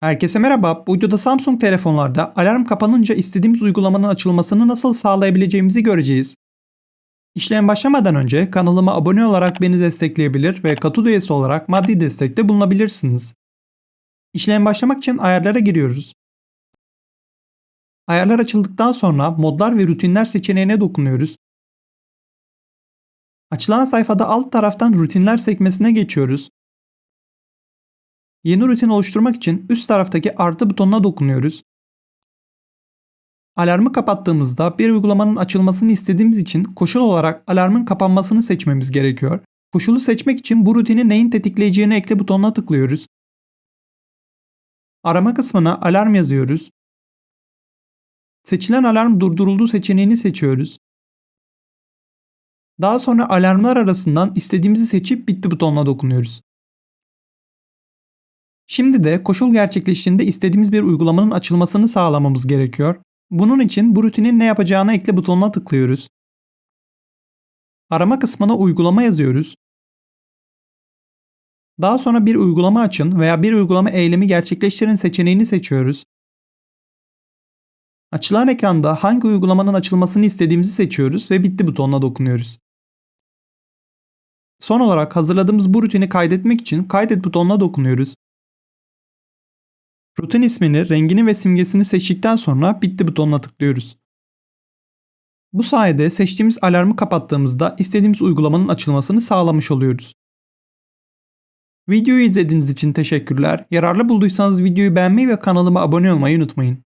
Herkese merhaba. Bu videoda Samsung telefonlarda alarm kapanınca istediğimiz uygulamanın açılmasını nasıl sağlayabileceğimizi göreceğiz. İşlem başlamadan önce kanalıma abone olarak beni destekleyebilir ve katıl üyesi olarak maddi destekte bulunabilirsiniz. İşlem başlamak için ayarlara giriyoruz. Ayarlar açıldıktan sonra modlar ve rutinler seçeneğine dokunuyoruz. Açılan sayfada alt taraftan rutinler sekmesine geçiyoruz. Yeni rutin oluşturmak için üst taraftaki artı butonuna dokunuyoruz. Alarmı kapattığımızda bir uygulamanın açılmasını istediğimiz için koşul olarak alarmın kapanmasını seçmemiz gerekiyor. Koşulu seçmek için bu rutini neyin tetikleyeceğini ekle butonuna tıklıyoruz. Arama kısmına alarm yazıyoruz. Seçilen alarm durduruldu seçeneğini seçiyoruz. Daha sonra alarmlar arasından istediğimizi seçip bitti butonuna dokunuyoruz. Şimdi de koşul gerçekleştiğinde istediğimiz bir uygulamanın açılmasını sağlamamız gerekiyor. Bunun için bu rutinin ne yapacağını ekle butonuna tıklıyoruz. Arama kısmına uygulama yazıyoruz. Daha sonra bir uygulama açın veya bir uygulama eylemi gerçekleştirin seçeneğini seçiyoruz. Açılan ekranda hangi uygulamanın açılmasını istediğimizi seçiyoruz ve bitti butonuna dokunuyoruz. Son olarak hazırladığımız bu rutini kaydetmek için kaydet butonuna dokunuyoruz. Rutin ismini, rengini ve simgesini seçtikten sonra bitti butonuna tıklıyoruz. Bu sayede seçtiğimiz alarmı kapattığımızda istediğimiz uygulamanın açılmasını sağlamış oluyoruz. Videoyu izlediğiniz için teşekkürler. Yararlı bulduysanız videoyu beğenmeyi ve kanalıma abone olmayı unutmayın.